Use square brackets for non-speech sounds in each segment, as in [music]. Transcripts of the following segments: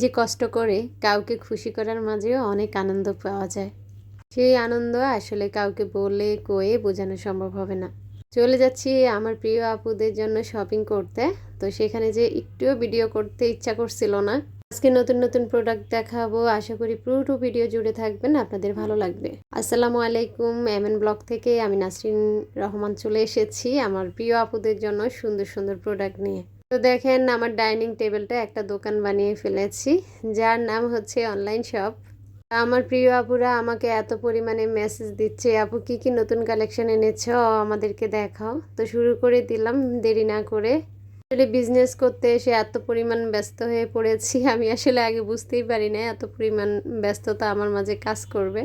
নিজে কষ্ট করে কাউকে খুশি করার মাঝেও অনেক আনন্দ পাওয়া যায়। সেই আনন্দ আসলে কাউকে বলে, কয়ে বোঝানো সম্ভব হবে না। চলে যাচ্ছি আমার প্রিয় আপুদের জন্য শপিং করতে। তো সেখানে যে একটুও ভিডিও করতে ইচ্ছা করছিল না। আজকে নতুন নতুন প্রোডাক্ট দেখাবো। আশা করি পুরো ভিডিও জুড়ে থাকবেন, আপনাদের ভালো লাগবে। আসসালামু আলাইকুম এম এন ব্লগ থেকে আমি নাসরিন রহমান চলে এসেছি আমার প্রিয় আপুদের জন্য সুন্দর সুন্দর প্রোডাক্ট নিয়ে। তো দেখেন আমার ডাইনিং টেবিলটা একটা দোকান বানিয়ে ফেলেছি, যার নাম হচ্ছে অনলাইন শপ। আমার প্রিয় আপুরা, আমাকে এত পরিমাণে মেসেজ দিচ্ছে, আপু, কি কি নতুন কালেকশন এনেছো? আমাদেরকে দেখাও। তো শুরু করে দিলাম, দেরি না করে। আসলে বিজনেস করতে এসে এত পরিমাণ ব্যস্ত হয়ে পড়েছি, আমি আসলে আগে বুঝতেই পারি না এত পরিমাণ ব্যস্ততা আমার মাঝে কাজ করবে।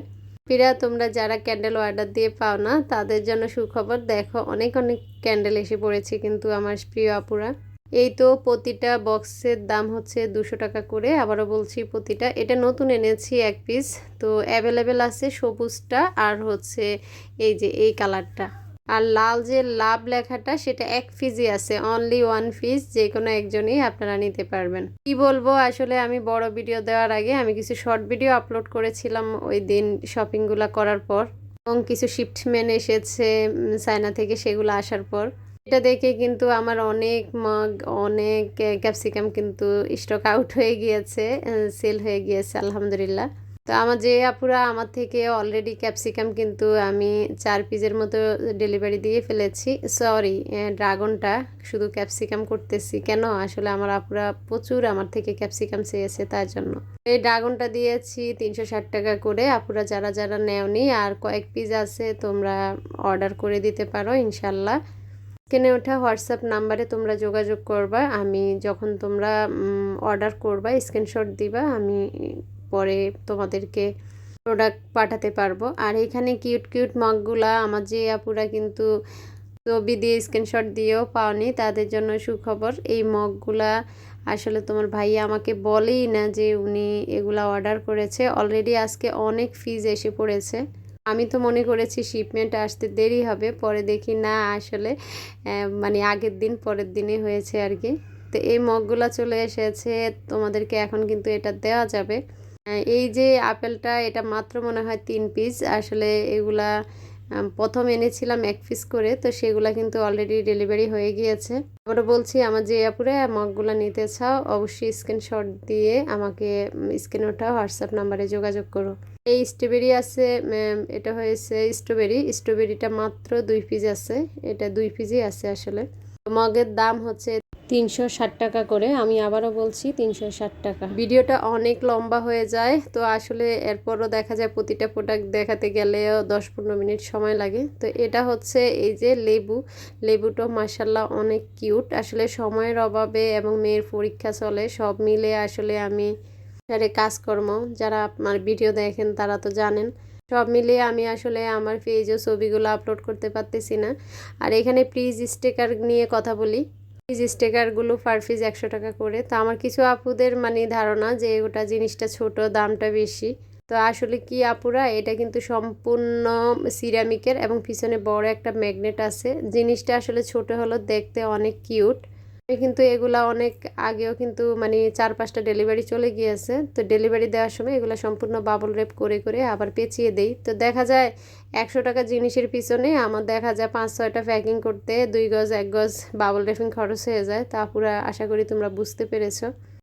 প্রিয়া, তোমরা যারা ক্যান্ডেল অর্ডার দিয়ে পাও না, তাদের জন্য সুখবর, দেখো অনেক অনেক ক্যান্ডেল এসে পড়েছে কিন্তু আমার প্রিয় আপুরা। এই তো প্রতিটা বক্সের দাম হচ্ছে দুশো টাকা করে। আবারও বলছি প্রতিটা। এটা নতুন এনেছি এক পিস। তো অ্যাভেলেবেল আছে সবুজটা আর হচ্ছে এই যে এই কালারটা আর লাল যে লাভ লেখাটা, সেটা এক পিসই আছে। অনলি ওয়ান পিস যে কোনো একজনই আপনারা নিতে পারবেন। কি বলব, আসলে আমি বড় ভিডিও দেওয়ার আগে আমি কিছু শর্ট ভিডিও আপলোড করেছিলাম ওই দিন শপিংগুলো করার পর। এবং কিছু শিফটম্যান এসেছে চায়না থেকে সেগুলো আসার পর। এটা দেখে কিন্তু আমার অনেক মগ, অনেক ক্যাপসিকাম কিন্তু স্টক আউট হয়ে গিয়েছে সেল হয়ে গিয়েছে, আলহামদুলিল্লাহ। তো আমার যে আপুরা আমার থেকে অলরেডি ক্যাপসিকাম কিন্তু আমি চার পিসের মতো ডেলিভারি দিয়ে ফেলেছি। সরি ড্রাগনটা শুধু ক্যাপসিকাম করতেছি। কেন? আসলে আমার আপুরা প্রচুর আমার থেকে ক্যাপসিকাম চেয়েছে তার জন্য। এই ড্রাগনটা দিয়েছি তিনশো ষাট টাকা করে। আপুরা যারা যারা নেওনি আর কয়েক পিস আছে তোমরা অর্ডার করে দিতে পারো, ইনশাল্লাহ। স্ক্রিনে ওঠা হোয়াটসঅ্যাপ নাম্বারে তোমরা যোগাযোগ করবা। আমি যখন তোমরা অর্ডার করবা, স্ক্রিনশট দিবা, আমি পরে তোমাদেরকে প্রোডাক্ট পাঠাতে পারব। আর এখানে কিউট কিউট মগগুলা আমার যে আপুরা কিন্তু ছবি দিয়ে স্ক্রিনশট দিয়েও পাওনি, তাদের জন্য সুখবর। এই মগগুলা আসলে তোমার ভাইয়া আমাকে বলেই না যে উনি এগুলা অর্ডার করেছে। অলরেডি আজকে অনেক ফিজ এসে পড়েছে। আমি তো মনে করেছি শিপমেন্ট আসতে দেরি হবে, পরে দেখি না আসলে মানে আগের দিন, পরের দিনে হয়েছে আর কি। তো এই মগগুলো চলে এসেছে, তোমাদেরকে এখন কিন্তু এটা দেওয়া যাবে। এই যে আপেলটা, এটা মাত্র মনে হয় তিন পিস আসলে এগুলা প্রথম এনেছিলাম এক পিস করে, তো সেগুলা কিন্তু অলরেডি ডেলিভারি হয়ে গিয়েছে। আবারও বলছি, আমার যে আপুরে মগগুলো নিতে চাও, অবশ্যই স্ক্রিনশট দিয়ে আমাকে স্ক্রিন ওঠা হোয়াটসঅ্যাপ নাম্বারে যোগাযোগ করো। এই স্ট্রবেরি আছে এটা হয়েছে স্ট্রবেরি স্ট্রবেরিটা মাত্র দুই পিস আছে। এটা দুই পিসই আছে আসলে। মগের দাম হচ্ছে তিনশো ষাট টাকা করে। আমি আবারও বলছি তিনশো ষাট টাকা। ভিডিওটা অনেক লম্বা হয়ে যায়, তো আসলে এরপরও দেখা যায় প্রতিটা প্রোডাক্ট দেখাতে গেলেও দশ পনেরো মিনিট সময় লাগে। তো এটা হচ্ছে এই যে লেবু। লেবুটা মাসাল্লাহ অনেক কিউট আসলে সময়ের অভাবে এবং মেয়ের পরীক্ষা চলে, সব মিলে আসলে আমি কাজকর্ম যারা আপনার ভিডিও দেখেন তারা তো জানেন। সব মিলিয়ে আমি আসলে আমার পেজও ছবিগুলো আপলোড করতে পারতেছি না। আর এখানে প্লিজ স্টিকার নিয়ে কথা বলি। পিস স্টিকারগুলো পার পিস একশো টাকা করে। তো আমার কিছু আপুদের মানে ধারণা যে ওটা জিনিসটা ছোট, দামটা বেশি। তো আসলে কি আপুরা? এটা কিন্তু সম্পূর্ণ সিরামিকের এবং পিছনে বড় একটা ম্যাগনেট আছে। জিনিসটা আসলে ছোট হলো দেখতে অনেক কিউট কিন্তু এগুলা অনেক আগেও কিন্তু মানে চার পাঁচটা ডেলিভারি চলে গিয়েছে। তো ডেলিভারি দেওয়ার সময় এগুলো সম্পূর্ণ বাবল রেপ করে করে আবার পেঁচিয়ে দেই। তো দেখা যায় একশো টাকা জিনিসের পিছনে আমার দেখা যায় পাঁচ, ছয়টা প্যাকিং করতে দুই গজ, এক গজ বাবল রেপিং খরচ হয়ে যায়। তা পুরা আশা করি তোমরা বুঝতে পেরেছ।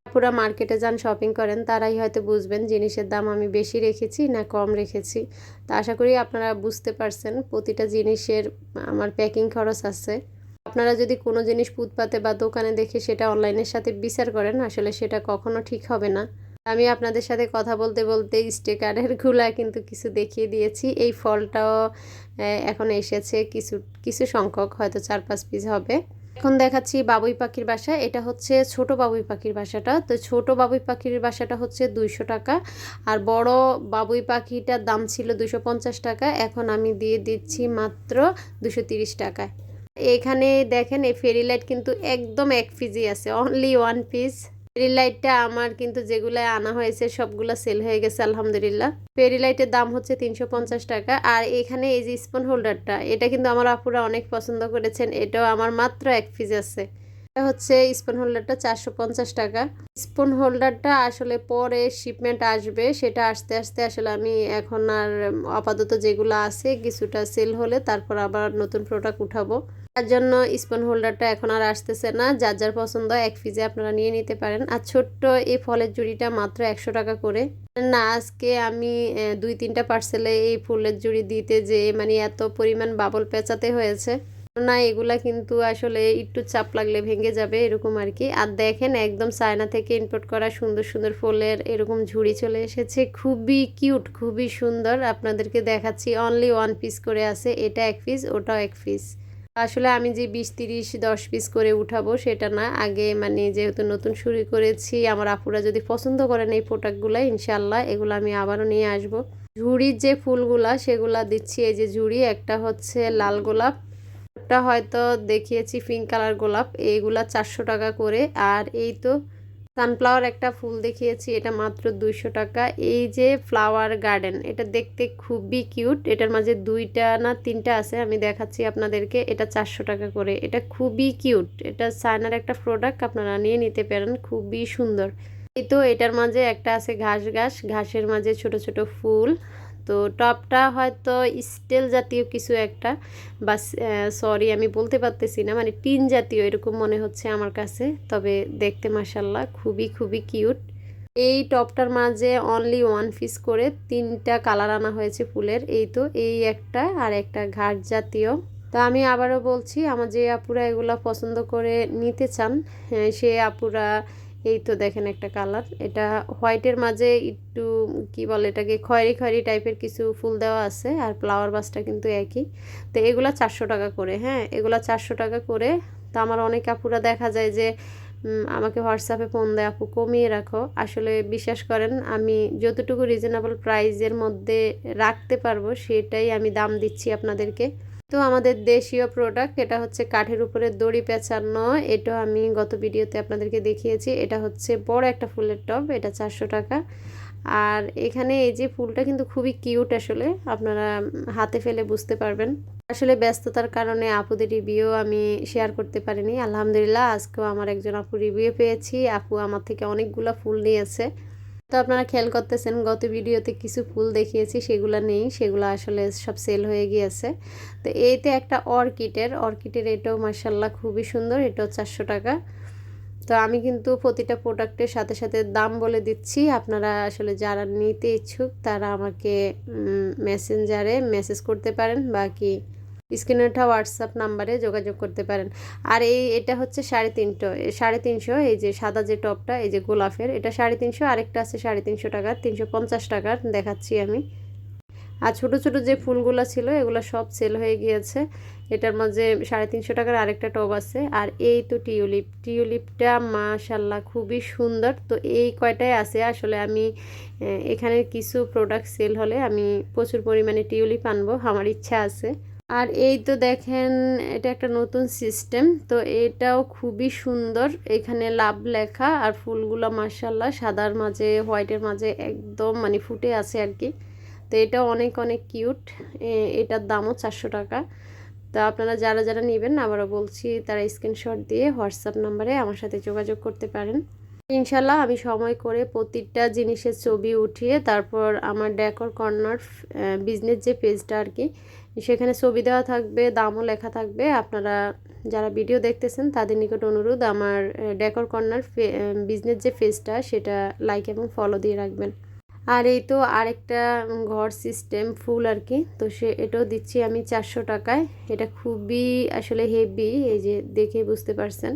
পুরা মার্কেটে যান শপিং করেন, তারাই হয়তো বুঝবেন জিনিসের দাম আমি বেশি রেখেছি না কম রেখেছি। তা আশা করি আপনারা বুঝতে পারছেন প্রতিটা জিনিসের আমার প্যাকিং খরচ আছে। আপনারা যদি কোনো জিনিস ফুটপাতে বা দোকানে দেখে সেটা অনলাইনের সাথে বিচার করেন, আসলে সেটা কখনো ঠিক হবে না। আমি আপনাদের সাথে কথা বলতে বলতে স্টিকারেরগুলা কিন্তু কিছু দেখিয়ে দিয়েছি। এই ফলটাও এখন এসেছে কিছু কিছু সংখ্যক, হয়তো চার পাঁচ পিস হবে। এখন দেখাচ্ছি বাবুই পাখির বাসা। এটা হচ্ছে ছোট বাবুই পাখির বাসাটা। তো ছোট বাবুই পাখির বাসাটা হচ্ছে দুইশো টাকা। আর বড় বাবুই পাখিটার দাম ছিল দুশো টাকা। এখন আমি দিয়ে দিচ্ছি মাত্র দুশো টাকায়। এখানে দেখেন, এই ফেরি লাইট কিন্তু একদম এক পিসই আছে অনলি ওয়ান পিস ফেরি লাইটটা আমার কিন্তু যেগুলো আনা হয়েছে, সবগুলো সেল হয়ে গেছে, আলহামদুলিল্লাহ। ফেরি লাইটের দাম হচ্ছে তিনশো পঞ্চাশ টাকা। আর এখানে এই যে স্পুন হোল্ডারটা এটা কিন্তু আমার আপুরা অনেক পছন্দ করেছেন, এটাও আমার মাত্র এক পিস আছে। এটা হচ্ছে স্পুন হোল্ডারটা চারশো পঞ্চাশ টাকা। স্পুন হোল্ডারটা আসলে পরে শিপমেন্ট আসবে, সেটা আস্তে আস্তে আসলে আমি এখন আর আপাতত যেগুলো আছে, কিছুটা সেল হলে তারপর আবার নতুন প্রোডাক্ট উঠাবো। তার জন্য স্পুন হোল্ডারটা এখন আর আসতেছে না। যার যার পছন্দ এক পিজে আপনারা নিয়ে নিতে পারেন। আর ছোট্ট এই ফলের জুড়িটা মাত্র একশো টাকা করে। না, আজকে আমি দুই তিনটা পার্সেলে এই ফুলের জুড়ি দিতে যে মানে এত পরিমাণ বাবল পেঁচাতে হয়েছে। না, এগুলা কিন্তু আসলে একটু চাপ লাগলে ভেঙে যাবে, এরকম আর কি। আর দেখেন, একদম চায়না থেকে ইম্পোর্ট করা সুন্দর সুন্দর ফুলের এরকম ঝুড়ি চলে এসেছে। খুবই কিউট খুবই সুন্দর। আপনাদেরকে দেখাচ্ছি অনলি ওয়ান পিস করে আছে। এটা এক পিস ওটাও এক পিস আসলে আমি যে বিশ, তিরিশ, দশ পিস করে উঠাবো সেটা না। আগে মানে যেহেতু নতুন শুরু করেছি, আমার আপুরা যদি পছন্দ করেন এই প্রোডাক্টগুলো ইনশাল্লাহ এগুলো আমি আবারও নিয়ে আসব। ঝুড়ির যে ফুলগুলা, সেগুলা দিচ্ছি, এই যে ঝুড়ি, একটা হচ্ছে লাল গোলাপ, একটা হয়তো দেখিয়েছি পিঙ্ক কালার গোলাপ, এইগুলা চারশো টাকা করে। আর এই তো সানফ্লাওয়ার একটা ফুল দেখিয়েছি, এটা মাত্র দুইশো টাকা। এই যে ফ্লাওয়ার গার্ডেন এটা দেখতে খুবই কিউট এটার মাঝে দুইটা না তিনটা আছে, আমি দেখাচ্ছি আপনাদেরকে। এটা চারশো টাকা করে। এটা খুবই কিউট এটা সাইনার একটা প্রোডাক্ট আপনারা নিয়ে নিতে পারেন, খুবই সুন্দর। এই তো এটার মাঝে একটা আছে ঘাস ঘাস। ঘাসের মাঝে ছোট ছোট ফুল। তো টপটা হয়তো স্টেল জাতীয় কিছু একটা বা সরি আমি বলতে পারতেছি না মানে টিন জাতীয় এরকম মনে হচ্ছে আমার কাছে, তবে দেখতে মাসাল্লাহ খুবই খুবই কিউট। এই টপটার মাঝে অনলি ওয়ান পিস করে তিনটা কালার আনা হয়েছে ফুলের, এই তো, এই একটা আর একটা ঘাট জাতীয়। তো আমি আবারও বলছি, আমার যে আপুরা এগুলো পছন্দ করে নিতে চান সে আপুরা এই তো দেখেন একটা কালার। এটা হোয়াইটের মাঝে একটু কি বলে এটাকে, খয়েরি খয়েরি টাইপের কিছু ফুল দেওয়া আছে আর ফ্লাওয়ার বাসটা কিন্তু একই। তো এগুলা চারশো টাকা করে হ্যাঁ? এগুলা চারশো টাকা করে। তো আমার অনেক আপুরা দেখা যায় যে আমাকে হোয়াটসঅ্যাপে ফোন দেয়, আপু, কমিয়ে রাখো। আসলে বিশ্বাস করেন, আমি যতটুকু রিজনেবল প্রাইজের মধ্যে রাখতে পারব, সেটাই আমি দাম দিচ্ছি আপনাদেরকে। তো আমাদের দেশীয় প্রোডাক্ট এটা হচ্ছে কাঠের উপরে দড়ি পেঁচানো। এটা আমি গত ভিডিওতে আপনাদেরকে দেখিয়েছি। এটা হচ্ছে বড় একটা ফুলের টব, এটা চারশো টাকা। আর এখানে এই যে ফুলটা কিন্তু খুবই কিউট আসলে, আপনারা হাতে ফেলে বুঝতে পারবেন। আসলে ব্যস্ততার কারণে আপুদের রিভিউ আমি শেয়ার করতে পারিনি। আলহামদুলিল্লাহ, আজকেও আমার একজন আপু রিভিউ পেয়েছি। আপু আমার থেকে অনেকগুলো ফুল নিয়েছে। তো আপনারা খেয়াল করতেছেন, গত ভিডিওতে কিছু ফুল দেখিয়েছি, সেগুলো নেই, সেগুলো আসলে সব সেল হয়ে গিয়েছে। তো এইতে একটা অর্কিডের অর্কিডের এটাও মার্শাল্লাহ খুবই সুন্দর, এটাও চারশো টাকা। তো আমি কিন্তু প্রতিটা প্রোডাক্টের সাথে সাথে দাম বলে দিচ্ছি, আপনারা আসলে যারা নিতে ইচ্ছুক তারা আমাকে মেসেঞ্জারে মেসেজ করতে পারেন বা কি স্ক্রিনে ওঠা হোয়াটসঅ্যাপ নাম্বারে যোগাযোগ করতে পারেন। আর এই, এটা হচ্ছে সাড়ে তিনশো সাড়ে তিনশো, এই যে সাদা যে টপটা, এই যে গোলাপের, এটা সাড়ে তিনশো, আরেকটা আছে সাড়ে তিনশো টাকার, তিনশো পঞ্চাশ টাকার, দেখাচ্ছি আমি। আর ছোটো ছোটো যে ফুলগুলো ছিল, এগুলো সব সেল হয়ে গিয়েছে। এটার মাঝে সাড়ে তিনশো টাকার আরেকটা টব আছে। আর এই তো টিউলিপ, টিউলিপটা মাশাল্লাহ খুবই সুন্দর। তো এই কয়টাই আছে? আসলে আমি এখানে কিছু প্রোডাক্ট সেল হলে আমি প্রচুর পরিমাণে টিউলিপ আনব, আমার ইচ্ছা আছে। আর এই তো দেখেন, এটা একটা নতুন সিস্টেম তো এটাও খুবই সুন্দর। এখানে লাভ লেখা আর ফুলগুলো মার্শাল্লাহ সাদার মাঝে, হোয়াইটের মাঝে একদম মানে ফুটে আছে আর কি। তো এটা অনেক অনেক কিউট এটার দামও চারশো টাকা। তো আপনারা যারা যারা নেবেন, আবারও বলছি, তারা স্ক্রিনশট দিয়ে হোয়াটসঅ্যাপ নাম্বারে আমার সাথে যোগাযোগ করতে পারেন। ইনশাল্লাহ আমি সময় করে প্রতিটা জিনিসের ছবি উঠিয়ে তারপর আমার ডেকর কর্নার বিজনেস যে পেজটা আর কি সেখানে ছবি দেওয়া থাকবে, দামও লেখা থাকবে। আপনারা যারা ভিডিও দেখতেছেন, তাদের নিকট অনুরোধ, আমার ডেকর কর্নার বিজনেস যে পেজটা সেটা লাইক এবং ফলো দিয়ে রাখবেন। আর এই তো আরেকটা ঘর সিস্টেম ফুল আর কি। তো সে, এটাও দিচ্ছি আমি চারশো টাকায়। এটা খুবই আসলে হেভি এই যে দেখে বুঝতে পারছেন।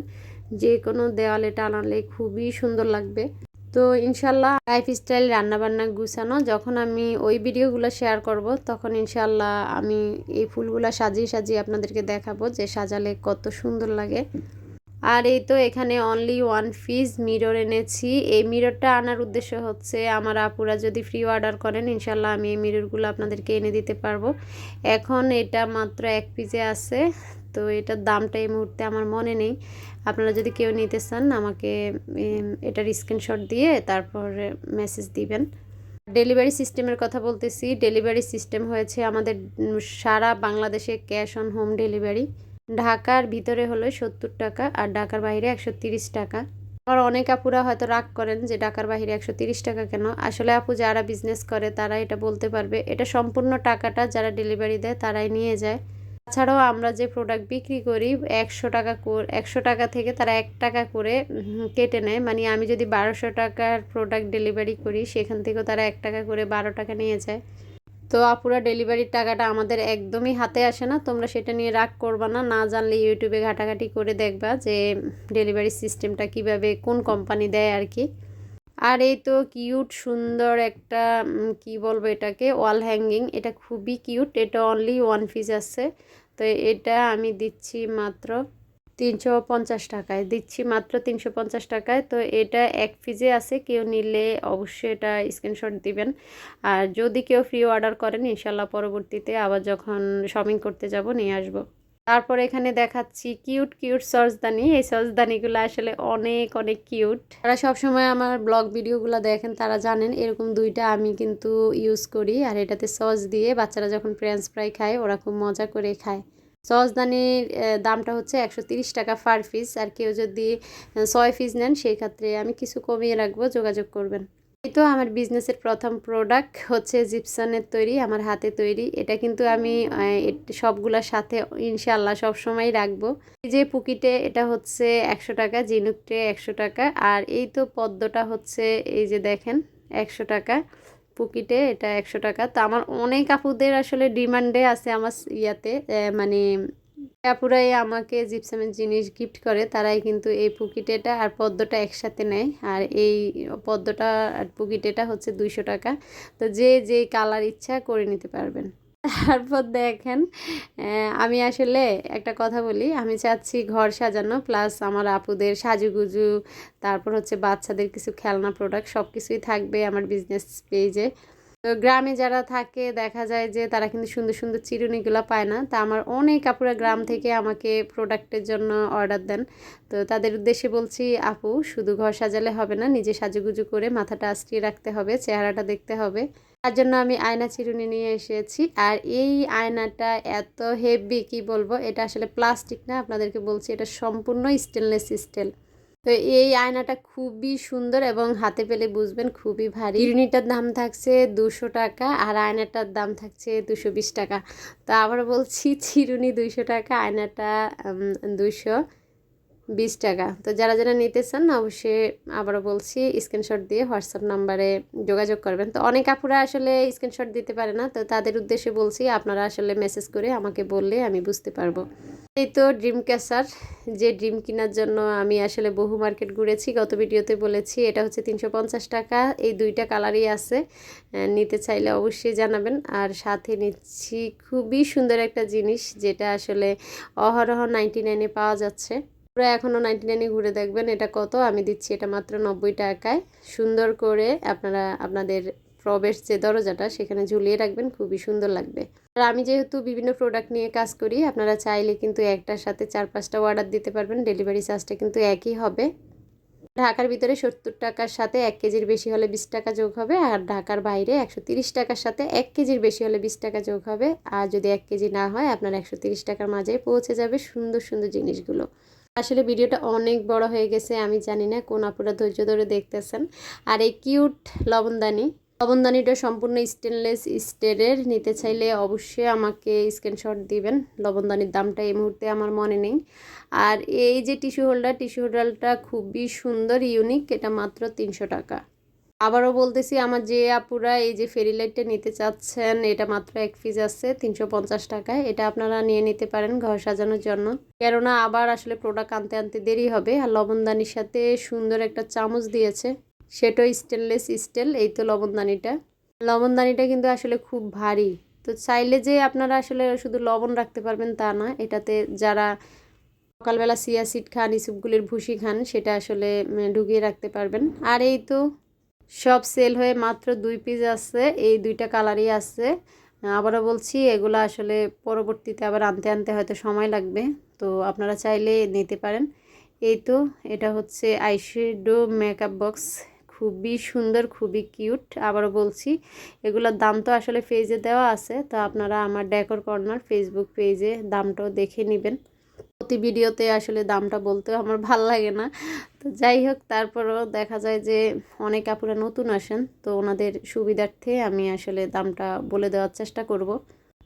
যে কোনো দেওয়ালে টানালে খুবই সুন্দর লাগবে। তো ইনশাল্লাহ লাইফ লাইফস্টাইল রান্নাবান্না গুছানো, যখন আমি ওই ভিডিওগুলো শেয়ার করব, তখন ইনশাল্লাহ আমি এই ফুলগুলো সাজিয়ে সাজিয়ে আপনাদেরকে দেখাবো যে সাজালে কত সুন্দর লাগে। আর এই তো এখানে অনলি ওয়ান পিস মিরর এনেছি। এই মিররটা আনার উদ্দেশ্য হচ্ছে আমার আপুরা যদি ফ্রি অর্ডার করেন ইনশাল্লাহ আমি এই মিররগুলো আপনাদেরকে এনে দিতে পারব। এখন এটা মাত্র এক পিসে আছে, তো এটার দামটা এই মুহূর্তে আমার মনে নেই। আপনারা যদি কেউ নিতে চান, আমাকে এটার স্ক্রিনশট দিয়ে তারপর মেসেজ দিবেন। ডেলিভারি সিস্টেমের কথা বলতেছি। ডেলিভারি সিস্টেম হয়েছে আমাদের সারা বাংলাদেশে ক্যাশ অন হোম ডেলিভারি ঢাকার ভিতরে হলো সত্তর টাকা আর ঢাকার বাইরে একশো তিরিশ টাকা। আবার অনেক আপুরা হয়তো রাগ করেন যে ঢাকার বাইরে একশো তিরিশ টাকা কেন? আসলে আপু যারা বিজনেস করে তারা এটা বলতে পারবে। এটা সম্পূর্ণ টাকাটা যারা ডেলিভারি দেয় তারাই নিয়ে যায়। তাছাড়াও আমরা যে প্রোডাক্ট বিক্রি করি, একশো টাকা একশো টাকা থেকে তারা এক টাকা করে কেটে নেয়। মানে আমি যদি বারোশো টাকার প্রোডাক্ট ডেলিভারি করি, সেখান থেকেও তারা এক টাকা করে বারো টাকা নিয়ে যায়। তো আপুরা ডেলিভারির টাকাটা আমাদের একদমই হাতে আসে না। তোমরা সেটা নিয়ে রাগ করবা না। না জানলে ইউটিউবে ঘাটাঘাটি করে দেখবা যে ডেলিভারি সিস্টেমটা কীভাবে কোন কোম্পানি দেয় আর কি। আর এই তো কিউট সুন্দর একটা কি বলব এটাকে ওয়াল হ্যাঙ্গিং এটা খুবই কিউট এটা অনলি ওয়ান পিস আছে। তো এটা আমি দিচ্ছি মাত্র তিনশো পঞ্চাশ টাকায়। দিচ্ছি মাত্র তিনশো পঞ্চাশ টাকায়। তো এটা এক পিজে আছে। কেউ নিলে অবশ্যই এটা স্ক্রিনশট দিবেন। আর যদি কেউ ফ্রি অর্ডার করেন ইনশাল্লাহ পরবর্তীতে আবার যখন শপিং করতে যাব, নিয়ে আসব। তারপর এখানে দেখাচ্ছি কিউট কিউট সসদানি এই সসদানিগুলো আসলে অনেক অনেক কিউট তারা সবসময় আমার ব্লগ ভিডিওগুলো দেখেন, তারা জানেন এরকম দুইটা আমি কিন্তু ইউজ করি। আর এটাতে সস দিয়ে বাচ্চারা যখন ফ্রেঞ্চ ফ্রাই খায়, ওরা খুব মজা করে খায়। আহ, দামটা হচ্ছে একশো তিরিশ টাকা পার পিস। আর কেউ যদি ছয় পিস নেন সেই ক্ষেত্রে আমি কিছু কমিয়ে রাখব যোগাযোগ করবেন। এই তো আমার বিজনেসের প্রথম প্রোডাক্ট হচ্ছে জিপসনের তৈরি আমার হাতে তৈরি। এটা কিন্তু আমি সবগুলোর সাথে ইনশাল্লাহ সবসময় রাখব। এই যে পুকিটে এটা হচ্ছে একশো টাকা জিনুকটে একশো টাকা। আর এই তো পদ্মটা হচ্ছে এই যে দেখেন একশো টাকা। পুকিটে এটা একশো টাকা। তো আমার অনেক আপুদের আসলে ডিমান্ডে আছে আমার ইয়াতে। মানে আপুরাই আমাকে জিপসামের জিনিস গিফট করে, তারাই কিন্তু এই পুকিটেটা আর পদ্মটা একসাথে নেয়। আর এই পদ্মটা আর পুকিটেটা হচ্ছে দুইশো টাকা। তো যে যে কালার ইচ্ছা করে নিতে পারবেন। তারপর দেখেন আমি আসলে একটা কথা বলি, আমি চাচ্ছি ঘর সাজানো প্লাস আমার আপুদের সাজুগুজু, তারপর হচ্ছে বাচ্চাদের কিছু খেলনা প্রোডাক্ট সব কিছুই থাকবে আমার বিজনেস পেজে তো গ্রামে যারা থাকে, দেখা যায় যে তারা কিন্তু সুন্দর সুন্দর চিরুনিগুলো পায় না। তা আমার অনেক আপুরা গ্রাম থেকে আমাকে প্রোডাক্টের জন্য অর্ডার দেন। তো তাদের উদ্দেশ্যে বলছি, আপু, শুধু ঘর সাজালে হবে না, নিজে সাজুগুজু করে মাথাটা আশ্রিয়ে রাখতে হবে, চেহারাটা দেখতে হবে। তার জন্য আমি আয়না চিরুনি নিয়ে এসেছি। আর এই আয়নাটা এত হেভি কি বলব? এটা আসলে প্লাস্টিক না, আপনাদেরকে বলছি, এটা সম্পূর্ণ স্টেনলেস স্টিল তো এই আয়নাটা খুবই সুন্দর এবং হাতে পেলে বুঝবেন খুবই ভারী। ইউনিটার দাম থাকছে দুশো টাকা আর আয়নাটার দাম থাকছে দুশো বিশ টাকা। তো আবার বলছি, চিরুনি দুইশো টাকা, আয়নাটা দুইশো বিশ টাকা। তো যারা যারা নিতে চান, অবশ্যই আবারও বলছি স্ক্রিনশট দিয়ে হোয়াটসঅ্যাপ নাম্বারে যোগাযোগ করবেন। তো অনেক আপুরা আসলে স্ক্রিনশট দিতে পারে না, তো তাদের উদ্দেশ্যে বলছি, আপনারা আসলে মেসেজ করে আমাকে বললে আমি বুঝতে পারব। এই তো ড্রিম ক্যাসার যে ড্রিম কেনার জন্য আমি আসলে বহু মার্কেট ঘুরেছি, গত ভিডিওতে বলেছি, এটা হচ্ছে তিনশো পঞ্চাশ টাকা। এই দুইটা কালারই আছে নিতে চাইলে অবশ্যই জানাবেন। আর সাথে নিচ্ছি খুবই সুন্দর একটা জিনিস, যেটা আসলে অহরহ নাইনটি নাইনে পাওয়া যাচ্ছে। পুরো এখনও নাইনটি নাইনে ঘুরে দেখবেন এটা কত। আমি দিচ্ছি এটা মাত্র নব্বই টাকায়। সুন্দর করে আপনারা, আপনাদের প্রবেশ যে দরজাটা, সেখানে ঝুলিয়ে রাখবেন, খুবই সুন্দর লাগবে। আর আমি যেহেতু বিভিন্ন প্রোডাক্ট নিয়ে কাজ করি, আপনারা চাইলে কিন্তু একটার সাথে চার, পাঁচটা অর্ডার দিতে পারবেন। ডেলিভারি চার্জটা কিন্তু একই হবে। ঢাকার ভিতরে সত্তর টাকার সাথে এক কেজির বেশি হলে বিশ টাকা যোগ হবে, আর ঢাকার বাইরে একশো তিরিশ টাকার সাথে এক কেজির বেশি হলে বিশ টাকা যোগ হবে। আর যদি এক কেজি না হয়, আপনার একশো তিরিশ টাকার মাঝে পৌঁছে যাবে সুন্দর সুন্দর জিনিসগুলো। আসলে ভিডিওটা অনেক বড় হয়ে গেছে, আমি জানি না কোন আপুরা ধৈর্য ধরে দেখতেছেন। আর এই কিউট লবণদানি, লবণদানিটা সম্পূর্ণ স্টেনলেস স্টিলের নিতে চাইলে অবশ্যই আমাকে স্ক্রিনশট দিবেন। লবণদানির দামটা এই মুহূর্তে আমার মনে নেই। আর এই যে টিস্যু হোল্ডার, টিস্যু হোল্ডারটা খুবই সুন্দর ইউনিক এটা মাত্র তিনশো টাকা। আবারও বলতেছি, আমার যে আপুরা এই যে ফেরি লাইটটা নিতে চাচ্ছেন, এটা মাত্র এক পিস আছে, তিনশো পঞ্চাশ টাকায়। এটা আপনারা নিয়ে নিতে পারেন ঘর সাজানোর জন্য। কেননা আবার আসলে প্রোডাক্ট আনতে আনতে দেরি হবে। আর লবণদানির সাথে সুন্দর একটা চামচ দিয়েছে। সেটাও স্টেনলেস স্টিল এই তো লবণদানিটা। লবণদানিটা কিন্তু আসলে খুব ভারী। তো চাইলে যে আপনারা আসলে শুধু লবণ রাখতে পারবেন তা না, এটাতে যারা সকালবেলা সিয়া সিড খান, ইসুপগুলির ভুসি খান, সেটা আসলে ঢুকিয়ে রাখতে পারবেন। আর এই তো সব সেল হয়ে মাত্র দুই পিস আছে, এই দুইটা কালারই আছে। আবারও বলছি, এগুলো আসলে পরবর্তীতে আবার আনতে আনতে হয়তো সময় লাগবে, তো আপনারা চাইলে নিতে পারেন। এই তো, এটা হচ্ছে আইশ্যাডো মেকআপ বক্স খুবই সুন্দর, খুবই কিউট আবারও বলছি, এগুলোর দাম তো আসলে পেজে দেওয়া আছে, তো আপনারা আমার ডেকোর কর্নার ফেসবুক পেজে দামটাও দেখে নেবেন। প্রতি ভিডিওতে আসলে দামটা বলতে আমার ভালো লাগে না। তো যাই হোক, তারপরও দেখা যায় যে অনেক আপুরা নতুন আসেন, তো ওনাদের সুবিধার্থে আমি আসলে দামটা বলে দেওয়ার চেষ্টা করব।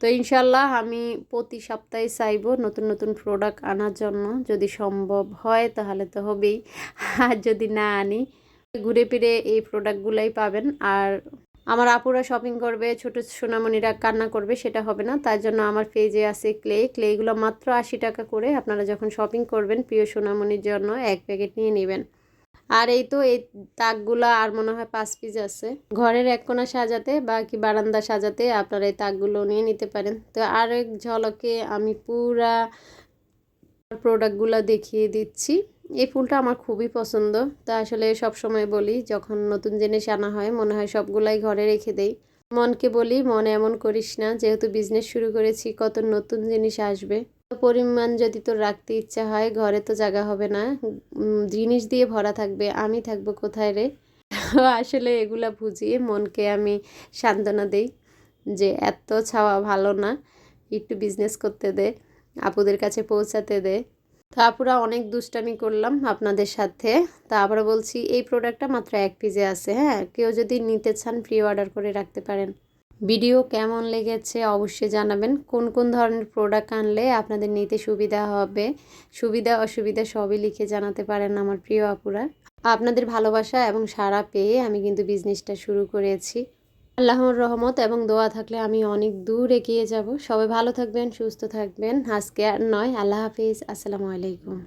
তো ইনশাল্লাহ আমি প্রতি সপ্তাহে চাইব নতুন নতুন প্রোডাক্ট আনার জন্য। যদি সম্ভব হয় তাহলে তো হবেই, আর যদি না আনি, ঘুরে ফিরে এই প্রোডাক্টগুলাই পাবেন। আর আমার আপুরা শপিং করবে, ছোট সোনামণিরা কান্না করবে, সেটা হবে না। তার জন্য আমার পেজে আছে ক্লে ক্লেগুলো মাত্র আশি টাকা করে। আপনারা যখন শপিং করবেন, প্রিয় সোনামণির জন্য এক প্যাকেট নিয়ে নেবেন। আর এই তো, এই তাকগুলো আর মনে হয় পাঁচ পিস আছে। ঘরের এক কোণা সাজাতে বা কি বারান্দা সাজাতে আপনারা এই তাকগুলো নিয়ে নিতে পারেন। তো আর এক ঝলকে আমি পুরা প্রোডাক্টগুলো দেখিয়ে দিচ্ছি। এই ফুলটা আমার খুবই পছন্দ। তা আসলে সব সময় বলি, যখন নতুন জিনিস আনা হয়, মনে হয় সবগুলাই ঘরে রেখে দেই। মনকে বলি, মন এমন করিস না, যেহেতু বিজনেস শুরু করেছি, কত নতুন জিনিস আসবে। পরিমাণ যদি তোর রাখতে ইচ্ছা হয়, ঘরে তো জায়গা হবে না। জিনিস দিয়ে ভরা থাকবে, আমি থাকব কোথায় রে? [laughs] আসলে এগুলা বুঝিয়ে মনকে আমি সান্ত্বনা দেই যে, এত ছাওয়া ভালো না, একটু বিজনেস করতে দে, আপুদের কাছে পৌঁছাতে দে। তো আপুরা অনেক দুষ্টামি করলাম আপনাদের সাথে। তা আবার বলছি, এই প্রোডাক্টটা মাত্র এক পিজে আছে হ্যাঁ? কেউ যদি নিতে চান প্রি অর্ডার করে রাখতে পারেন। ভিডিও কেমন লেগেছে অবশ্যই জানাবেন। কোন কোন ধরনের প্রোডাক্ট আনলে আপনাদের নিতে সুবিধা হবে, সুবিধা, অসুবিধা সবই লিখে জানাতে পারেন আমার প্রিয় আপুরা। আপনাদের ভালোবাসা এবং সাড়া পেয়ে আমি কিন্তু বিজনেসটা শুরু করেছি। আল্লাহর রহমত এবং দোয়া থাকলে আমি অনেক দূর এগিয়ে যাব। সবাই ভালো থাকবেন, সুস্থ থাকবেন। আজকে আর নয়। আল্লাহ হাফিজ। আসসালামু আলাইকুম।